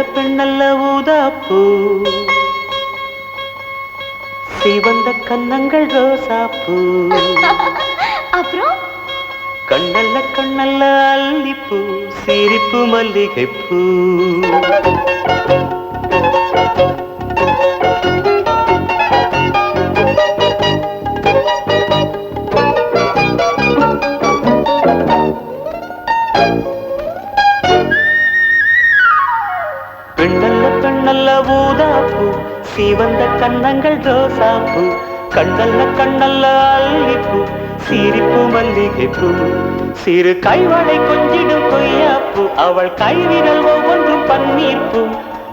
பெண்ணல்ல ஊதாப்பூ. சிவந்த கன்னங்கள் ரோசாப்பூ. அப்புறம்? கண்ணல்ல கண்ணல்ல அல்லிப்பூ சிரிப்பு மல்லிகைப்பூ. பெண்ணல்ல ஊதாப்பு சிவந்த கண்ணங்கள் ரோசாப்பு கண்ணல்ல கண்ணல்ல அல்லிப்பூ சிரிப்பு மல்லிகைப்பு. சிறு கைவளை கொஞ்சிடும் கொய்யாப்பூ அவள் கைவிரல் ஒவ்வொன்றும் பன்னீர்ப்பு.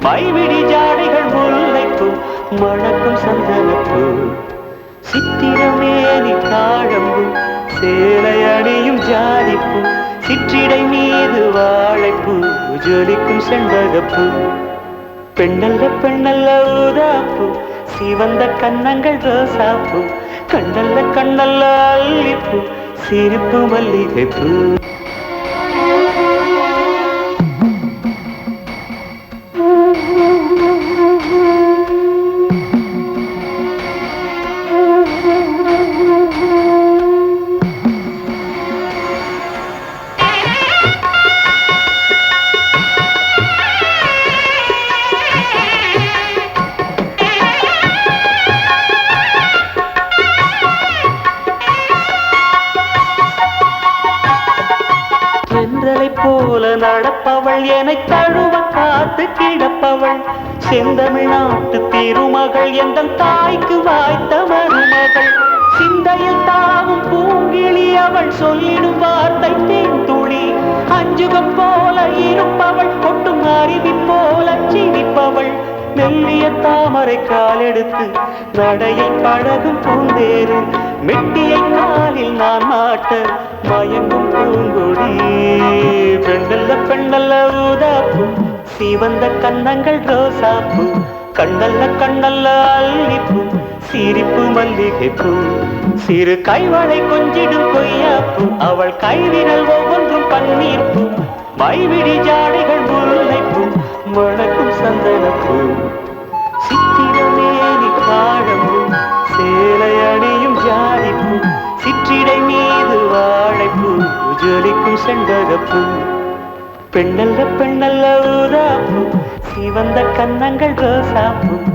மைவிடி ஜாடைகள் முல்லைப்பு மணக்கும் சந்தனப்பு. சித்திரமேனி தாழம்பு சேலையடியும் ஜாதிப்பு. சிற்றிடை மீது வாழைப்பு ஜொலிக்கும் செண்பகப்பு. பெண்ணல்ல பெண்ணல்ல ஊதாப்பு சிவந்த கண்ணங்கள் ரோசாப்பு கண்ணல்ல கண்ணல்ல அல்லிப்பூ சிரிப்பு மல்லிகைப்பூ. போல நடப்பவள் என்னை தழுவ காத்து கிடப்பவள். செந்தமிழ்நாட்டு திருமகள் எந்த தாய்க்கு வாய்த்த மருமகள். சிந்தையில் தாவும் பூங்கிழி அவள் சொல்லிடும் வார்த்தை தேன்துளி அஞ்சுகம் போல இருப்பவள் கொட்டும் அறிவி போல சிரிப்பவள் மெல்லிய தாமரை காலெடுத்து நடையை பழகும் பூந்தேறு. மெட்டியை காலில் நான் மாட்ட மயங்கும் பூங்கொடி. பெண்ணல்ல பெண்ணல்ல ஊதாப்பு. சிவந்த கன்னங்கள் ரோசாப்பு. கண்ணல்ல கண்ணல்ல அல்லிப்பூ சிரிப்பு மல்லிகைப்பு. சிறு கைவளை கொஞ்சிடும் கொய்யாப்பு. அவள் கைவிரல் ஒவ்வொன்றும் பன்னீர்ப்பு. மைவிடி ஜாடைகள் முல்லைப்பு. மணக்கும் சந்தனப்பு. சித்திரமேனி காழம்பூ சேலையணியும் ஜாடிப்பு சிற்றிடை மீது வாழைப்பு. ஜொலிக்கும் செண்பகப்பூ. பெண்ணல்ல பெண்ணல்ல ஊதாப்பூ சிவந்த கன்னங்கள் ரோசாப்பும்.